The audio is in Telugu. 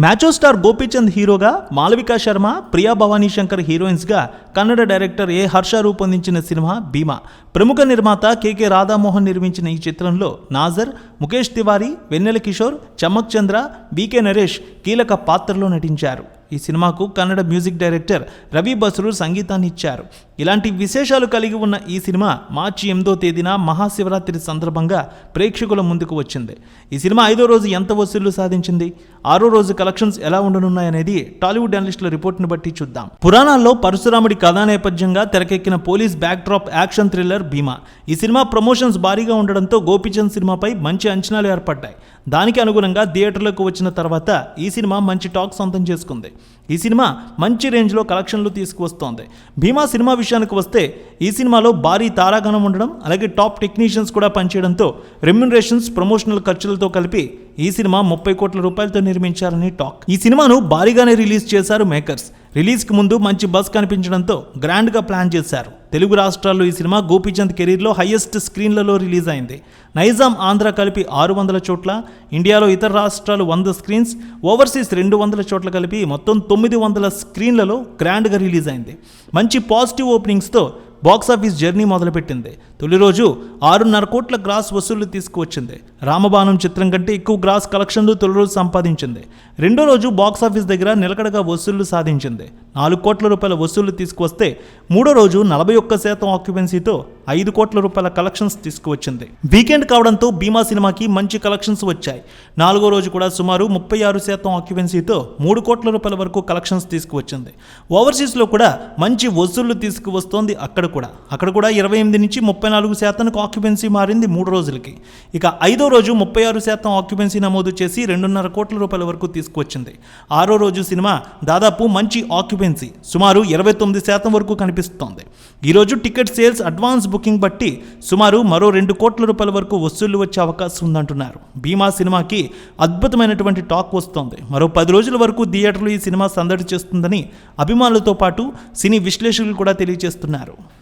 మ్యాచో స్టార్ గోపీచంద్ హీరోగా మాలవికా శర్మ ప్రియా భవానీ శంకర్ హీరోయిన్స్గా కన్నడ డైరెక్టర్ ఏ హర్ష రూపొందించిన సినిమా భీమా. ప్రముఖ నిర్మాత కెకె రాధామోహన్ నిర్మించిన ఈ చిత్రంలో నాజర్ ముఖేష్ తివారీ వెన్నెల కిషోర్ చమక్ చంద్ర బీకే నరేష్ కీలక పాత్రలో నటించారు. ఈ సినిమాకు కన్నడ మ్యూజిక్ డైరెక్టర్ రవి బసురు సంగీతాన్ని ఇచ్చారు. ఇలాంటి విశేషాలు కలిగి ఉన్న ఈ సినిమా మార్చి ఎనిమిదో తేదీన మహాశివరాత్రి సందర్భంగా ప్రేక్షకుల ముందుకు వచ్చింది. ఈ సినిమా ఐదో రోజు ఎంత వసూళ్ళు సాధించింది? ఆరో రోజు కలెక్షన్స్ ఎలా ఉండనున్నాయనేది టాలీవుడ్ అనలిస్టుల రిపోర్ట్ను బట్టి చూద్దాం. పురాణాల్లో పరశురాముడి కథా నేపథ్యంగా తెరకెక్కిన police backdrop action thriller Bhimaa. ఈ సినిమా ప్రమోషన్స్ భారీగా ఉండడంతో గోపీచంద్ సినిమాపై మంచి అంచనాలు ఏర్పడ్డాయి. దానికి అనుగుణంగా థియేటర్లకు వచ్చిన తర్వాత ఈ సినిమా మంచి టాక్ సొంతం చేసుకుంది. ఈ సినిమా మంచి రేంజ్లో కలెక్షన్లు తీసుకువస్తోంది. భీమా సినిమా విషయానికి వస్తే ఈ సినిమాలో భారీ తారాగణం ఉండడం అలాగే టాప్ టెక్నీషియన్స్ కూడా పనిచేయడంతో రెమ్యునరేషన్స్ ప్రమోషనల్ ఖర్చులతో కలిపి ఈ సినిమా ముప్పై కోట్ల రూపాయలతో నిర్మించారని టాక్. ఈ సినిమాను భారీగానే రిలీజ్ చేశారు మేకర్స్. రిలీజ్కి ముందు మంచి బస్ కనిపించడంతో గ్రాండ్గా ప్లాన్ చేశారు. తెలుగు రాష్ట్రాల్లో ఈ సినిమా గోపీచంద్ కెరీర్లో హయ్యెస్ట్ స్క్రీన్లలో రిలీజ్ అయింది. నైజాం ఆంధ్ర కలిపి ఆరు వందల చోట్ల ఇండియాలో ఇతర రాష్ట్రాలు వంద స్క్రీన్స్ ఓవర్సీస్ రెండు వందల చోట్ల కలిపి మొత్తం తొమ్మిది వందల స్క్రీన్లలో గ్రాండ్గా రిలీజ్ అయింది. మంచి పాజిటివ్ ఓపెనింగ్స్తో బాక్సాఫీస్ జర్నీ మొదలుపెట్టింది. తొలి రోజు ఆరున్నర కోట్ల గ్రాస్ వసూళ్ళు తీసుకువచ్చింది. రామబాణం చిత్రం కంటే ఎక్కువ గ్రాస్ కలెక్షన్లు తొలి రోజు సంపాదించింది. రెండో రోజు బాక్సాఫీస్ దగ్గర నిలకడగా వసూళ్ళు సాధించింది. నాలుగు కోట్ల రూపాయల వసూళ్ళు తీసుకువస్తే మూడో రోజు నలభై ఒక్క శాతం ఆక్యుపెన్సీతో ఐదు కోట్ల రూపాయల కలెక్షన్స్ తీసుకువచ్చింది. వీకెండ్ కావడంతో భీమా సినిమాకి మంచి కలెక్షన్స్ వచ్చాయి. నాలుగో రోజు కూడా సుమారు ముప్పై ఆరు శాతం ఆక్యుపెన్సీతో మూడు కోట్ల రూపాయల వరకు కలెక్షన్స్ తీసుకువచ్చింది. ఓవర్సీస్లో కూడా మంచి వసూళ్ళు తీసుకువస్తోంది అక్కడ కూడా. అక్కడ కూడా ఇరవై ఎనిమిది నుంచి ముప్పై నాలుగు శాతానికి ఆక్యుపెన్సీ మారింది మూడు రోజులకి. ఇక ఐదో రోజు ముప్పై ఆరు శాతం ఆక్యుపెన్సీ నమోదు చేసి రెండున్నర కోట్ల రూపాయల వరకు తీసుకువచ్చింది. ఆరో రోజు సినిమా దాదాపు మంచి ఆక్యుపెన్సీ సుమారు ఇరవై తొమ్మిది శాతం వరకు కనిపిస్తోంది. ఈరోజు టికెట్ సేల్స్ అడ్వాన్స్ బుకింగ్ బట్టి సుమారు మరో రెండు కోట్ల రూపాయల వరకు వసూళ్ళు వచ్చే అవకాశం ఉందంటున్నారు. భీమా సినిమాకి అద్భుతమైనటువంటి టాక్ వస్తోంది. మరో పది రోజుల వరకు థియేటర్లు ఈ సినిమా సందడి చేస్తుందని అభిమానులతో పాటు సినీ విశ్లేషకులు కూడా తెలియజేస్తున్నారు.